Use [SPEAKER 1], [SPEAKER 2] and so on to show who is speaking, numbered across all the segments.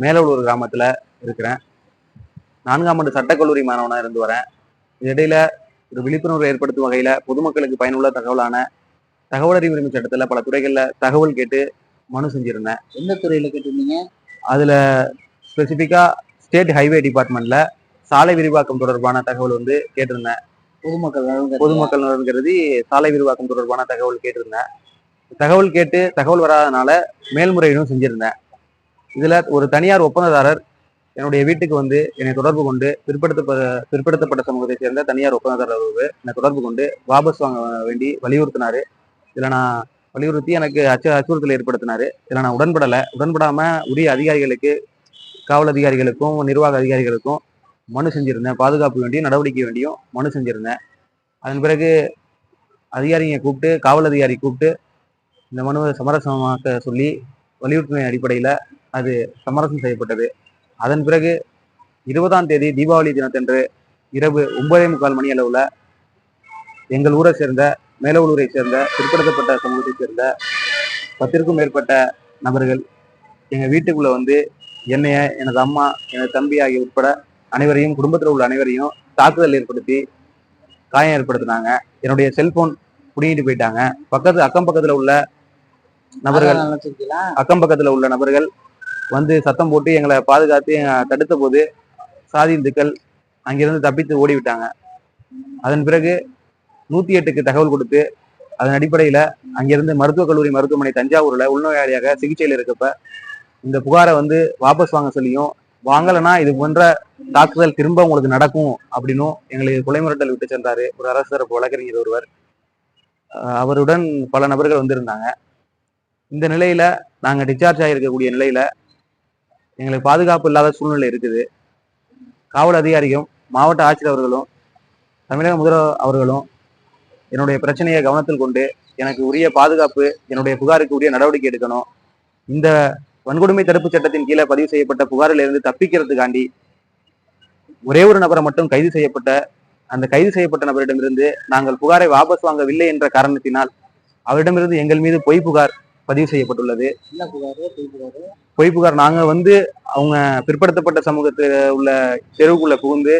[SPEAKER 1] மேலவளூர் கிராமத்துல இருக்கிறேன். நான்காம் ஆண்டு சட்டக்கல்லூரி மாணவனா இருந்து வரேன். இடையில ஒரு விழிப்புணர்வு ஏற்படுத்தும் வகையில பொதுமக்களுக்கு பயனுள்ள தகவலான தகவல் அறிவு உரிமை சட்டத்துல பல துறைகள்ல தகவல் கேட்டு மனு செஞ்சிருந்தேன்.
[SPEAKER 2] எந்த துறையில கேட்டிருந்தீங்க?
[SPEAKER 1] அதுல ஸ்பெசிஃபிக்கா ஸ்டேட் ஹைவே டிபார்ட்மெண்ட்ல சாலை விரிவாக்கம் தொடர்பான தகவல் வந்து கேட்டிருந்தேன்.
[SPEAKER 2] பொதுமக்கள்
[SPEAKER 1] பொதுமக்கள் நலன் கருதி சாலை விரிவாக்கம் தொடர்பான தகவல் கேட்டிருந்தேன். தகவல் கேட்டு தகவல் வராதனால மேல்முறையீடும் செஞ்சிருந்தேன். இதில் ஒரு தனியார் ஒப்பந்ததாரர் என்னுடைய வீட்டுக்கு வந்து என்னை தொடர்பு கொண்டு பிற்படுத்த பிற்படுத்தப்பட்ட சமூகத்தை சேர்ந்த தனியார் ஒப்பந்ததாரர் ஒருவர் என்னை தொடர்பு கொண்டு வாபஸ் வாங்க வேண்டி வலியுறுத்தினாரு. இதில் நான் வலியுறுத்தி எனக்கு அச்ச அச்சுறுத்தல் ஏற்படுத்தினாரு. இதில் நான் உடன்படலை. உடன்படாமல் உரிய அதிகாரிகளுக்கு காவல் அதிகாரிகளுக்கும் நிர்வாக அதிகாரிகளுக்கும் மனு செஞ்சுருந்தேன். பாதுகாப்பு வேண்டியும் நடவடிக்கை வேண்டியும் மனு செஞ்சிருந்தேன். அதன் பிறகு அதிகாரிங்க கூப்பிட்டு காவல் அதிகாரி கூப்பிட்டு இந்த மனுவை சமரசமாக்க சொல்லி வலியுறுத்தின அடிப்படையில் அது சமரசம் செய்யப்பட்டது. அதன் பிறகு இருபதாம் தேதி தீபாவளி தினத்தன்று இரவு ஒன்பதே முக்கால் மணி அளவில் எங்கள் ஊரை சேர்ந்த மேலவூரை சேர்ந்த பிற்படுத்தப்பட்ட சமூகத்தை சேர்ந்த பத்திற்கும் மேற்பட்ட நபர்கள் எங்கள் வீட்டுக்குள்ள வந்து என்னைய எனது அம்மா எனது தம்பி ஆகிய உட்பட அனைவரையும் குடும்பத்தில் உள்ள அனைவரையும் தாக்குதல் ஏற்படுத்தி காயம் ஏற்படுத்தினாங்க. என்னுடைய செல்போன் புடிங்கிட்டு போயிட்டாங்க. பக்கத்து அக்கம் பக்கத்துல உள்ள நபர்கள் அக்கம் பக்கத்துல உள்ள நபர்கள் வந்து சத்தம் போட்டு எங்களை பாதுகாத்து தடுத்த போது சாதி இந்துக்கள் அங்கிருந்து தப்பித்து ஓடிவிட்டாங்க. அதன் பிறகு நூத்தி எட்டுக்கு தகவல் கொடுத்து அதன் அடிப்படையில அங்கிருந்து மருத்துவக் கல்லூரி மருத்துவமனை தஞ்சாவூர்ல உள்நோயாளியாக சிகிச்சையில் இருக்கப்ப இந்த புகாரை வந்து வாபஸ் வாங்க சொல்லியும் வாங்கலைன்னா இது போன்ற தாக்குதல் திரும்ப உங்களுக்கு நடக்கும் அப்படின்னும் எங்களுக்கு கொலை மிரட்டல் விட்டு சென்றாரு ஒரு அரசு தரப்பு வழக்கறிஞர் ஒருவர். அவருடன் பல நபர்கள் வந்திருந்தாங்க. இந்த நிலையில நாங்கள் டிஸ்சார்ஜ் ஆகியிருக்கக்கூடிய நிலையில எங்களுக்கு பாதுகாப்பு இல்லாத சூழ்நிலை இருக்குது. காவல் அதிகாரியும் மாவட்ட ஆட்சியர் அவர்களும் தமிழக முதல்வர் அவர்களும் என்னுடைய பிரச்சனையை கவனத்தில் கொண்டு எனக்கு உரிய பாதுகாப்பு என்னுடைய புகாருக்கு உரிய நடவடிக்கை எடுக்கணும். இந்த வன்கொடுமை தடுப்பு சட்டத்தின் கீழே பதிவு செய்யப்பட்ட புகாரில் இருந்து தப்பிக்கிறதுக்காண்டி ஒரே ஒரு நபரை மட்டும் கைது செய்யப்பட்ட அந்த கைது செய்யப்பட்ட நபரிடமிருந்து நாங்கள் புகாரை வாபஸ் வாங்கவில்லை என்ற காரணத்தினால் அவரிடமிருந்து எங்கள் மீது பொய் புகார் பதிவு செய்யப்பட்டுள்ளது.
[SPEAKER 2] பொய் புகார்?
[SPEAKER 1] நாங்க வந்து அவங்க பிற்படுத்தப்பட்ட சமூகத்தில் உள்ள தெருவுக்குள்ள புகுந்து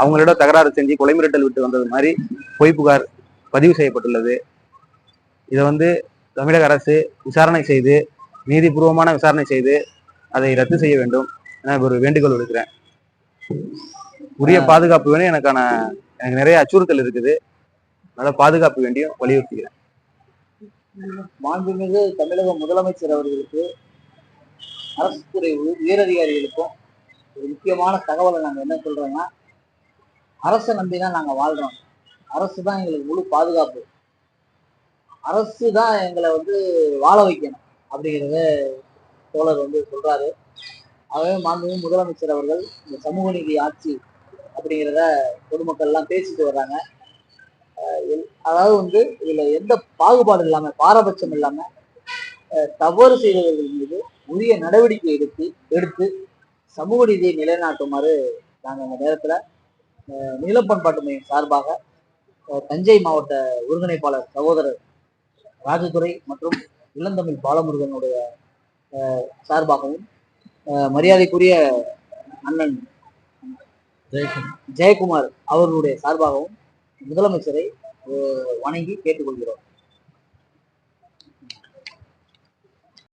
[SPEAKER 1] அவங்களோட தகராறு செஞ்சு கொலை மிரட்டல் விட்டு வந்தது மாதிரி பொய் புகார் பதிவு செய்யப்பட்டுள்ளது. இதை வந்து தமிழக அரசு விசாரணை செய்து நீதிபூர்வமான விசாரணை செய்து அதை ரத்து செய்ய வேண்டும் என ஒரு வேண்டுகோள் விடுக்கிறேன். உரிய பாதுகாப்பு வேணும். எனக்கான எனக்கு நிறைய அச்சுறுத்தல் இருக்குது. அதனால பாதுகாப்பு வேண்டியும் வலியுறுத்துகிறேன்.
[SPEAKER 2] மாண்புமிகு தமிழக முதலமைச்சர் அவர்களுக்கு அரசு துறை உயரதிகாரிகளுக்கும் ஒரு முக்கியமான தகவலை நாங்கள் என்ன சொல்கிறோன்னா அரசை நம்பி தான் நாங்கள் வாழ்கிறோம் அரசு தான் எங்களுக்கு முழு பாதுகாப்பு. அரசு தான் எங்களை வந்து வாழ வைக்கணும் அப்படிங்கிறத தோழர் வந்து சொல்கிறாரு ஆகவே மாண்புமிகு முதலமைச்சர் அவர்கள் இந்த சமூக நீதி ஆட்சி அப்படிங்கிறத பொதுமக்கள்லாம் பேசிட்டு வர்றாங்க. அதாவது வந்து இதுல எந்த பாகுபாடு இல்லாம பாரபட்சம் இல்லாம தவறு செய்தவர்கள் மீது உரிய நடவடிக்கை எடுத்து எடுத்து சமூக நீதியை நிலைநாட்டுமாறு நாங்கள் இந்த நேரத்துல நீலப்பண்பாட்டு மையம் சார்பாக தஞ்சை மாவட்ட ஒருங்கிணைப்பாளர் சகோதரர் ராஜதுரை மற்றும் இளந்தமிழ் பாலமுருகனுடைய சார்பாகவும் மரியாதைக்குரிய அண்ணன் ஜெயக்குமார் அவர்களுடைய சார்பாகவும் முதலமைச்சரை வணங்கி கேட்டுக்கொள்கிறோம்.